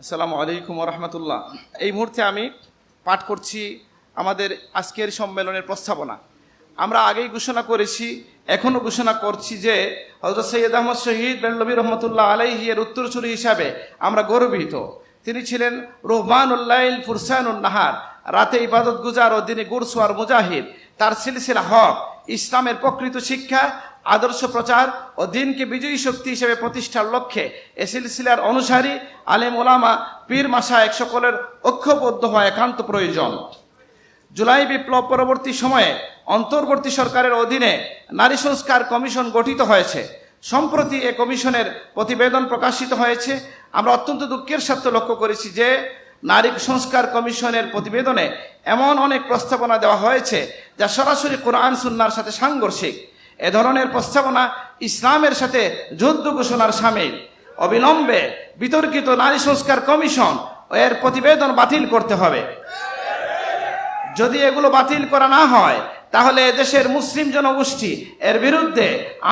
আসসালামু আলাইকুম রহমতুল্লাহ এই মুহূর্তে আমি পাঠ করছি আমাদের আজকের সম্মেলনের প্রস্তাবনা। আমরা আগেই ঘোষণা করেছি, এখনও ঘোষণা করছি যে হজরত সৈয়দ আহমদ শহীদ বেনলবী রহমতুল্লাহ আলাইহি এর উত্তরসূরি হিসাবে আমরা গর্বিত। তিনি ছিলেন রহমান উল্লাইল ফুরসানুল নাহার, রাতে ইবাদত গুজার ও দিনে গুরসোয়ার মুজাহিদ। তার সিলসিলা হক, ইসলামের প্রকৃত শিক্ষা আদর্শ প্রচার ও দিনকে বিজয়ী শক্তি হিসেবে প্রতিষ্ঠার লক্ষ্যে এ সিলসিলার অনুসারী আলেম ওলামা পীর মাসা এক সকলের ঐক্যবদ্ধ হওয়া একান্ত প্রয়োজন। জুলাই বিপ্লব পরবর্তী সময়ে অন্তর্বর্তী সরকারের অধীনে নারী সংস্কার কমিশন গঠিত হয়েছে। সম্প্রতি এ কমিশনের প্রতিবেদন প্রকাশিত হয়েছে। আমরা অত্যন্ত দুঃখের সাথে লক্ষ্য করেছি যে নারী সংস্কার কমিশনের প্রতিবেদনে এমন অনেক প্রস্তাবনা দেওয়া হয়েছে যা সরাসরি কোরআন, সুন্নার সাথে সাংঘর্ষিক। এ ধরনের প্রস্তাবনা ইসলামের সাথে যুদ্ধ ঘোষণার সামিল। অবিলম্বে বিতর্কিত নারী সংস্কার কমিশন এর প্রতিবেদন বাতিল করতে হবে। যদি এগুলো বাতিল করা না হয়, তাহলে দেশের মুসলিম জনগোষ্ঠী এর বিরুদ্ধে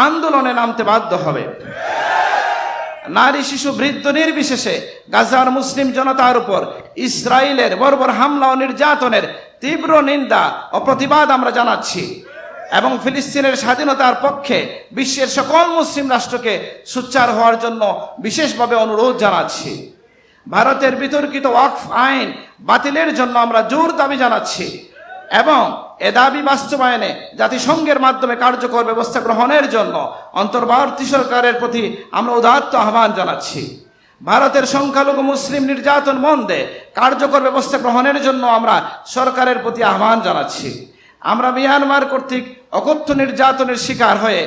আন্দোলনে নামতে বাধ্য হবে। নারী, শিশু, বৃদ্ধ নির্বিশেষে গাজার মুসলিম জনতার উপর ইসরায়েলের বর্বর হামলা ও নির্যাতনের তীব্র নিন্দা ও প্রতিবাদ আমরা জানাচ্ছি। এবং ফিলিস্তিনের স্বাধীনতার পক্ষে বিশ্বের সকল মুসলিম রাষ্ট্রকে সোচ্চার হওয়ার জন্য বিশেষভাবে অনুরোধ জানাচ্ছি। ভারতের বিতর্কিত ওয়াকফ আইন বাতিলের জন্য আমরা জোর দাবি জানাচ্ছি এবং এ দাবি বাস্তবায়নে জাতিসংঘের মাধ্যমে কার্যকর ব্যবস্থা গ্রহণের জন্য অন্তর্বর্তী সরকারের প্রতি আমরা উদাত্ত আহ্বান জানাচ্ছি। ভারতের সংখ্যালঘু মুসলিম নির্যাতন বন্ধে কার্যকর ব্যবস্থা গ্রহণের জন্য আমরা সরকারের প্রতি আহ্বান জানাচ্ছি। আমরা মিয়ানমার কর্তৃক অকথ্য নির্যাতনের শিকার হয়ে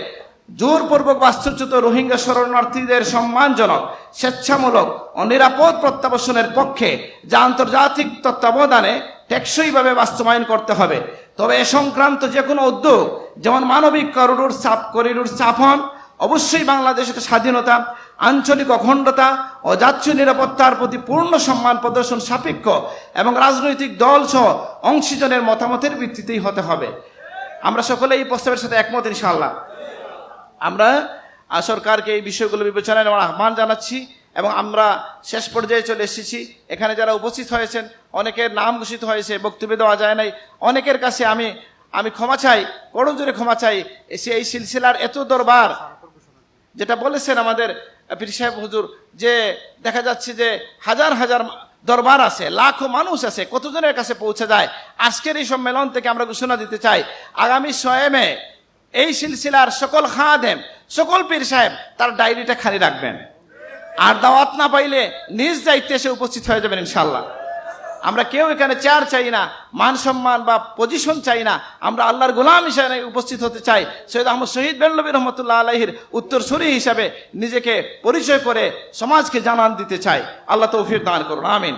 জোরপূর্বক বাস্তুচ্যুত রোহিঙ্গা শরণার্থীদের সম্মানজনক, স্বেচ্ছামূলক ও নিরাপদ প্রত্যাবাসনের পক্ষে যা আন্তর্জাতিক তত্ত্বাবধানে টেকসইভাবে বাস্তবায়ন করতে হবে। তবে এ সংক্রান্ত যে কোনো উদ্যোগ, যেমন মানবিক করিডোর চাপ করিডোর স্থাপন, অবশ্যই বাংলাদেশের স্বাধীনতা আঞ্চলিক অখণ্ডতা ও জাতীয় নিরাপত্তার প্রতি পূর্ণ সম্মান প্রদর্শন সাপেক্ষ এবং রাজনৈতিক দল সহ অংশীজনের মতামতের ভিত্তিতেই হতে হবে। আমরা সকলে এই প্রস্তাবের সাথে একমত, ইনশাআল্লাহ। আমরা সরকারকে এই বিষয়গুলো বিবেচনায় আহ্বান জানাচ্ছি এবং আমরা শেষ পর্যায়ে চলে এসেছি। এখানে যারা উপস্থিত হয়েছেন, অনেকের নাম ঘোষিত হয়েছে, বক্তব্য দেওয়া যায় নাই। অনেকের কাছে আমি আমি ক্ষমা চাই করজোরে ক্ষমা চাই। এসে এই সিলসিলার এত দরবার, যেটা বলেছেন আমাদের পীর সাহেব, হুজুর, যে দেখা যাচ্ছে যে হাজার হাজার দরবার আছে, লাখো মানুষ আছে, কতজনের কাছে পৌঁছে যায়? আজকের এই সম্মেলন থেকে আমরা ঘোষণা দিতে চাই, আগামী সয়েমে এই সিলসিলার সকল খাদেম, সকল পীর সাহেব তার ডায়েরিটা খালি রাখবেন। আর দাওয়াত না পাইলে নিজ দায়িত্বে এসে উপস্থিত হয়ে যাবেন ইনশাল্লাহ আমরা কেউ এখানে চেয়ার চাই না, মান সম্মান বা পজিশন চাই না, আমরা আল্লাহর গোলাম হিসাবে উপস্থিত হতে চাই। সৈয়দ আহমদ শহীদ বেল্লবী রহমতুল্লাহ আলহির উত্তরসূরি হিসাবে নিজেকে পরিচয় করে সমাজকে জানান দিতে চাই। আল্লাহ তৌফির দান করুন, আমিন।